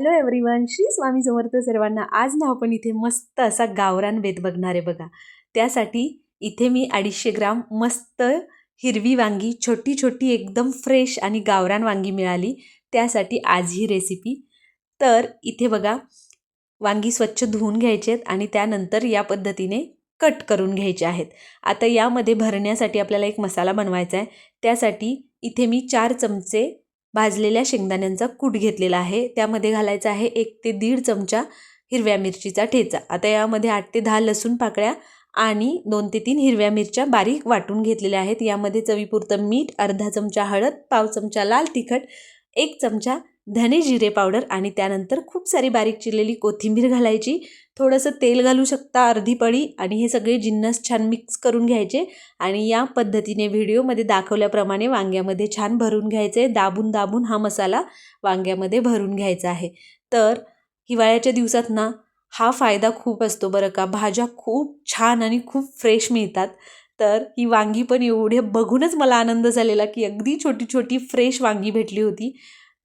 Hello everyone Shri Swami Samarth सर्वांना. आज ना आपण इथे मस्त असा गावरान बेत बघणार आहे बघा. त्यासाठी इथे मी अडीचशे ग्राम मस्त हिरवी वांगी छोटी छोटी एकदम फ्रेश आणि गावरान वांगी मिळाली. त्यासाठी आज ही रेसिपी तर इथे बघा वांगी स्वच्छ धुवून घ्यायचे आहेत आणि त्यानंतर या पद्धतीने कट करून घ्यायचे आहेत. आता यामध्ये भरण्यासाठी आपल्याला एक मसाला बनवायचा आहे. त्यासाठी इथे मी चार चमचे भाजलेल्या शेंगदाण्यांचा कूट घेतलेला आहे. त्यामध्ये घालायचा आहे एक ते दीड चमचा हिरव्या मिरचीचा ठेचा. आता यामध्ये आठ ते दहा लसूण पाकळ्या आणि दोन ते तीन हिरव्या मिरच्या बारीक वाटून घेतलेल्या आहेत. यामध्ये चवीपुरतं मीठ अर्धा चमचा हळद पाव चमचा लाल तिखट एक चमचा धने जिरे पावडर आणि त्यानंतर खूप सारी बारीक चिरलेली कोथिंबीर घालायची. थोडंसं तेल घालू शकता अर्धी पळी आणि हे सगळे जिन्नस छान मिक्स करून घ्यायचे आणि या पद्धतीने व्हिडिओमध्ये दाखवल्याप्रमाणे वांग्यामध्ये छान भरून घ्यायचे. दाबून दाबून हा मसाला वांग्यामध्ये भरून घ्यायचा आहे. तर हिवाळ्याच्या दिवसात ना हा फायदा खूप असतो बरं का. भाज्या खूप छान आणि खूप फ्रेश मिळतात. तर ही वांगी पण एवढे बघूनच मला आनंद झालेला की अगदी छोटी छोटी फ्रेश वांगी भेटली होती.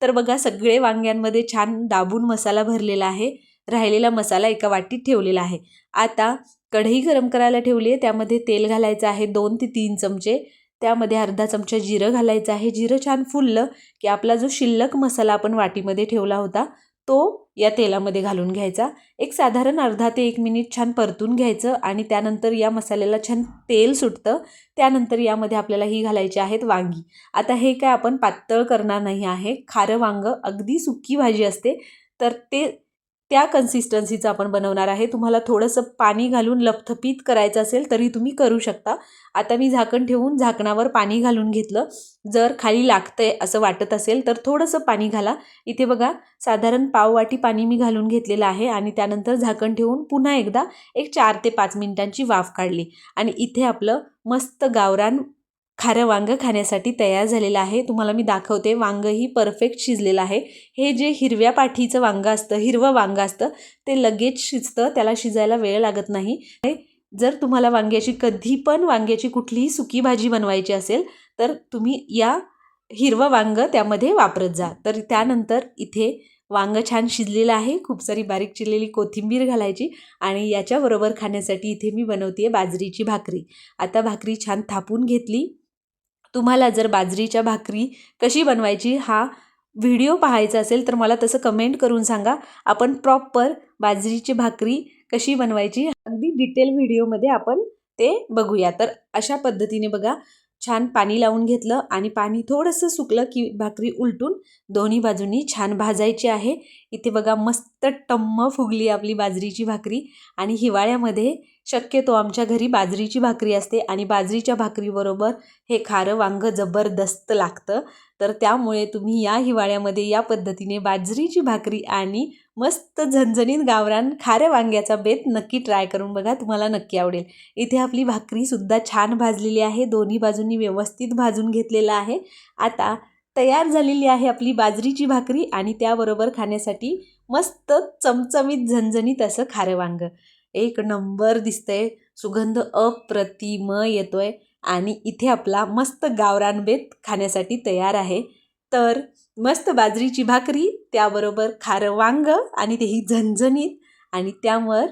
तर बघा सगळे वांग्यांमध्ये छान दाबून मसाला भरलेला आहे. राहिलेला मसाला एका वाटीत ठेवलेला आहे. आता कढई गरम करायला ठेवली आहे. त्यामध्ये तेल घालायचं आहे दोन ते तीन चमचे. त्यामध्ये अर्धा चमचा जिरं घालायचं आहे. जिरं छान फुललं की आपला जो शिल्लक मसाला आपण वाटीमध्ये ठेवला होता तो या तेलामध्ये घालून घ्यायचा. एक साधारण अर्धा ते एक मिनिट छान परतून घ्यायचं आणि त्यानंतर या मसाल्याला छान तेल सुटतं. त्यानंतर यामध्ये आपल्याला ही घालायची आहेत वांगी. आता हे काय आपण पातळ करणार नाही आहे. खारं वांगं अगदी सुकी भाजी असते. तर ते त्या कन्सिस्टन्सीचं आपण बनवणार आहे. तुम्हाला थोडंसं पाणी घालून लपथपीत करायचं असेल तरी तुम्ही करू शकता. आता मी झाकण ठेवून झाकणावर पाणी घालून घेतलं. जर खाली लागतंय असं वाटत असेल तर थोडंसं पाणी घाला. इथे बघा साधारण पाववाटी पाणी मी घालून घेतलेलं आहे आणि त्यानंतर झाकण ठेवून पुन्हा एकदा एक चार ते पाच मिनिटांची वाफ काढली. आणि इथे आपलं मस्त गावरान खारं वांगं खाण्यासाठी तयार झालेलं आहे. तुम्हाला मी दाखवते. वांगंही परफेक्ट शिजलेलं आहे. हे जे हिरव्या पाठीचं वांगं असतं हिरवं वांगं असतं ते लगेच शिजतं. त्याला शिजायला वेळ लागत नाही. जर तुम्हाला वांग्याची कधी पण वांग्याची कुठलीही सुकी भाजी बनवायची असेल तर तुम्ही या हिरवं वांगं त्यामध्ये वापरत जा. तर त्यानंतर इथे वांगं छान शिजलेलं आहे. खूप सारी बारीक चिरलेली कोथिंबीर घालायची आणि याच्याबरोबर खाण्यासाठी इथे मी बनवते आहे बाजरीची भाकरी. आता भाकरी छान थापून घेतली. तुम्हाला जर बाजरीच्या भाकरी कशी बनवायची हा व्हिडिओ पाहायचा असेल तर मला तसं कमेंट करून सांगा. आपण प्रॉपर बाजरीची भाकरी कशी बनवायची अगदी डिटेल व्हिडिओमध्ये आपण ते बघूया. तर अशा पद्धतीने बघा छान पाणी लावून घेतलं आणि पाणी थोडंसं सुकलं की भाकरी उलटून दोन्ही बाजूंनी छान भाजायची आहे. इथे बघा मस्त टम्म फुगली आपली बाजरीची भाकरी आणि हिवाळ्यामध्ये शक्यतो आमच्या घरी बाजरीची भाकरी असते आणि बाजरीच्या भाकरीबरोबर हे खारं वांगं जबरदस्त लागतं. तर त्यामुळे तुम्ही या हिवाळ्यामध्ये या पद्धतीने बाजरीची भाकरी आणि मस्त झणझणीत गावरान खाऱ्या वांग्याचा बेत नक्की ट्राय करून बघा तुम्हाला नक्की आवडेल. इथे आपली भाकरीसुद्धा छान भाजलेली आहे दोन्ही बाजूंनी व्यवस्थित भाजून घेतलेलं आहे. आता तयार झालेली आहे आपली बाजरीची भाकरी आणि त्याबरोबर खाण्यासाठी मस्त चमचमीत झणझणीत असं खारं वांग. एक नंबर दिसतंय सुगंध अप्रतिम येतोय. आणि इथे आपला मस्त गावरान बेत खाण्यासाठी तयार आहे. तर मस्त बाजरीची भाकरी त्याबरोबर खारं वांग आणि तेही झणझणीत आणि त्यावर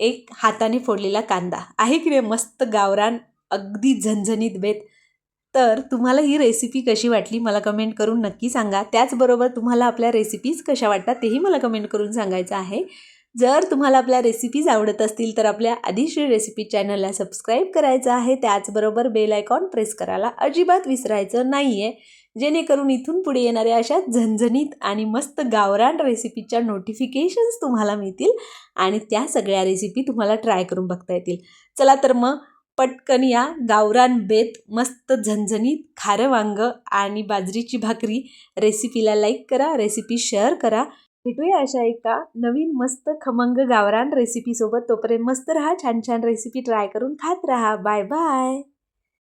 एक हाताने फोडलेला कांदा. आहे की नाही मस्त गावरान अगदी झणझणीत बेत? तर तुम्हाला ही रेसिपी कशी वाटली मला कमेंट करून नक्की सांगा. त्याचबरोबर तुम्हाला आपल्या रेसिपीज कशा वाटतात तेही मला कमेंट करून सांगायचं आहे. जर तुम्हाला आपल्या रेसिपीज आवडत असतील तर आपल्या आदिश्री रेसिपी चॅनलला सबस्क्राईब करायचं आहे. त्याचबरोबर बेल आयकॉन प्रेस करायला अजिबात विसरायचं नाही आहे जेणेकरून इथून पुढे येणाऱ्या अशा झणझणीत आणि मस्त गावरान रेसिपीच्या नोटिफिकेशन्स तुम्हाला मिळतील आणि त्या सगळ्या रेसिपी तुम्हाला ट्राय करून बघता येतील. चला तर मग पटकन या गावरान बेत मस्त झणझणीत खारं वांग आणि बाजरीची भाकरी रेसिपीला लाईक करा रेसिपी शेअर करा. भेटूया अशा एका नवीन मस्त खमंग गावरान रेसिपीसोबत तोपर्यंत मस्त राहा छान छान रेसिपी ट्राय करून खात राहा. Bye bye